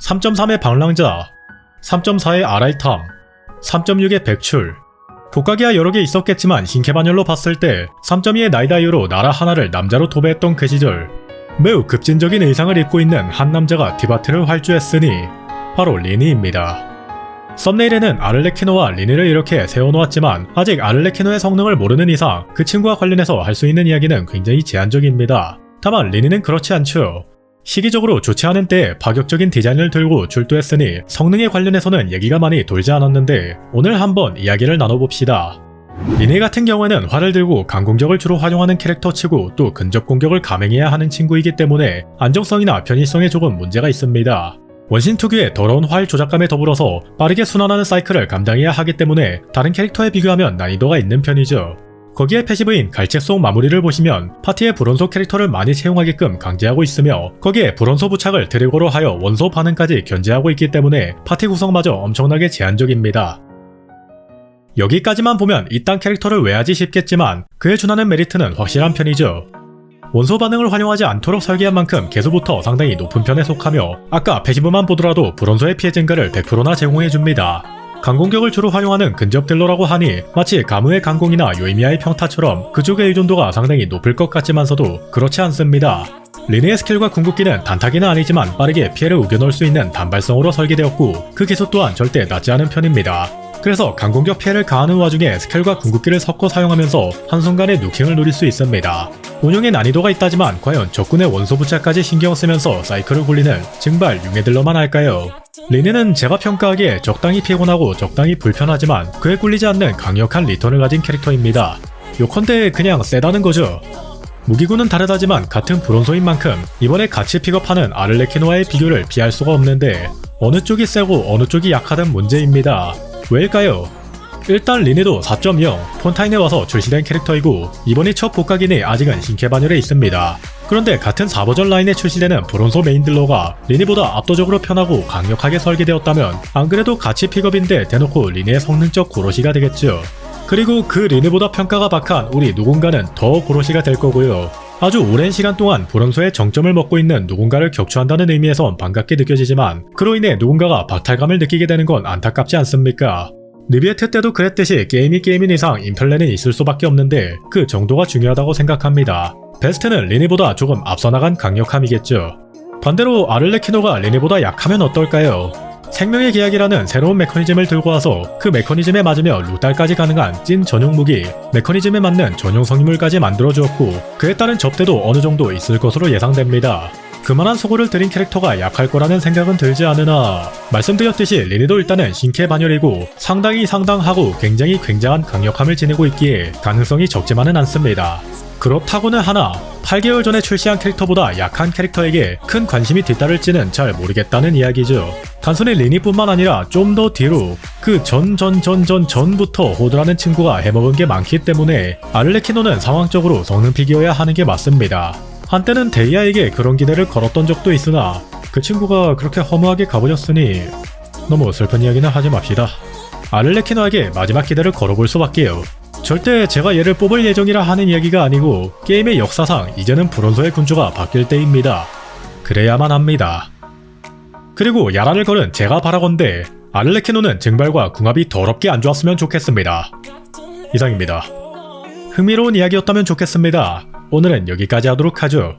3.3의 방랑자, 3.4의 아라이탐, 3.6의 백출. 독가기야 여러 개 있었겠지만 신캐반열로 봤을 때 3.2의 나이다이어로 나라 하나를 남자로 도배했던 그 시절 매우 급진적인 의상을 입고 있는 한 남자가 디바트를 활주했으니 바로 리니입니다. 썸네일에는 아를레키노와 리니를 이렇게 세워놓았지만 아직 아를레키노의 성능을 모르는 이상 그 친구와 관련해서 할 수 있는 이야기는 굉장히 제한적입니다. 다만 리니는 그렇지 않죠. 시기적으로 좋지 않은 때에 파격적인 디자인을 들고 출두했으니 성능에 관련해서는 얘기가 많이 돌지 않았는데 오늘 한번 이야기를 나눠봅시다. 리네 같은 경우에는 활을 들고 강공격을 주로 활용하는 캐릭터 치고 또 근접 공격을 감행해야 하는 친구이기 때문에 안정성이나 편의성에 조금 문제가 있습니다. 원신 특유의 더러운 활 조작감에 더불어서 빠르게 순환하는 사이클을 감당해야 하기 때문에 다른 캐릭터에 비교하면 난이도가 있는 편이죠. 거기에 패시브인 갈책 속 마무리를 보시면 파티의 브론소 캐릭터를 많이 채용하게끔 강제하고 있으며 거기에 브론소 부착을 트리거로 하여 원소 반응까지 견제하고 있기 때문에 파티 구성마저 엄청나게 제한적입니다. 여기까지만 보면 이딴 캐릭터를 왜 하지 싶겠지만 그에 준하는 메리트는 확실한 편이죠. 원소 반응을 활용하지 않도록 설계한 만큼 개수부터 상당히 높은 편에 속하며 아까 패시브만 보더라도 브론소의 피해 증가를 100%나 제공해줍니다. 강공격을 주로 활용하는 근접 딜러라고 하니 마치 가무의 강공이나 요이미아의 평타처럼 그쪽의 의존도가 상당히 높을 것 같지만서도 그렇지 않습니다. 리네의 스킬과 궁극기는 단타기는 아니지만 빠르게 피해를 우겨넣을 수 있는 단발성으로 설계되었고 그 기수 또한 절대 낮지 않은 편입니다. 그래서 강공격 피해를 가하는 와중에 스킬과 궁극기를 섞어 사용하면서 한순간에 누킹을 노릴 수 있습니다. 운용에 난이도가 있다지만 과연 적군의 원소 부착까지 신경 쓰면서 사이클을 굴리는 증발 융해들러만 할까요? 리네는 제가 평가하기에 적당히 피곤하고 적당히 불편하지만 그에 꿀리지 않는 강력한 리턴을 가진 캐릭터입니다. 요컨대 그냥 세다는 거죠. 무기군은 다르다지만 같은 브론소인 만큼 이번에 같이 픽업하는 아를레키노와의 비교를 피할 수가 없는데 어느 쪽이 세고 어느 쪽이 약하든 문제입니다. 왜일까요? 일단 리네도 4.0 폰타인에 와서 출시된 캐릭터이고 이번이 첫 복각이니 아직은 신캐 반열에 있습니다. 그런데 같은 4버전 라인에 출시되는 브론소 메인딜러가 리니보다 압도적으로 편하고 강력하게 설계되었다면 안 그래도 같이 픽업인데 대놓고 리니의 성능적 고로시가 되겠죠. 그리고 그 리니보다 평가가 박한 우리 누군가는 더 고로시가 될 거고요. 아주 오랜 시간 동안 브론소의 정점을 먹고 있는 누군가를 격추한다는 의미에선 반갑게 느껴지지만 그로 인해 누군가가 박탈감을 느끼게 되는 건 안타깝지 않습니까? 느비에트 때도 그랬듯이 게임이 게임인 이상 인플레는 있을 수밖에 없는데 그 정도가 중요하다고 생각합니다. 베스트는 리니보다 조금 앞서 나간 강력함이겠죠. 반대로 아를레키노가 리니보다 약하면 어떨까요? 생명의 계약이라는 새로운 메커니즘을 들고 와서 그 메커니즘에 맞으며 루탈까지 가능한 찐 전용 무기, 메커니즘에 맞는 전용 성인물까지 만들어주었고 그에 따른 접대도 어느 정도 있을 것으로 예상됩니다. 그만한 소고를 들인 캐릭터가 약할 거라는 생각은 들지 않으나 말씀드렸듯이 리니도 일단은 신캐 반열이고 상당히 상당하고 굉장히 굉장한 강력함을 지니고 있기에 가능성이 적지만은 않습니다. 그렇다고는 하나 8개월 전에 출시한 캐릭터보다 약한 캐릭터에게 큰 관심이 뒤따를지는 잘 모르겠다는 이야기죠. 단순히 리니뿐만 아니라 좀 더 뒤로 그 전 전 전 전 전부터 호드라는 친구가 해먹은 게 많기 때문에 아를레키노는 상황적으로 성능 피기여야 하는 게 맞습니다. 한때는 데이아에게 그런 기대를 걸었던 적도 있으나 그 친구가 그렇게 허무하게 가버렸으니 너무 슬픈 이야기는 하지 맙시다. 아를레키노에게 마지막 기대를 걸어볼 수밖에요. 절대 제가 얘를 뽑을 예정이라 하는 이야기가 아니고 게임의 역사상 이제는 브론소의 군주가 바뀔 때입니다. 그래야만 합니다. 그리고 야란을 걸은 제가 바라건대 아를레키노는 증발과 궁합이 더럽게 안 좋았으면 좋겠습니다. 이상입니다. 흥미로운 이야기였다면 좋겠습니다. 오늘은 여기까지 하도록 하죠.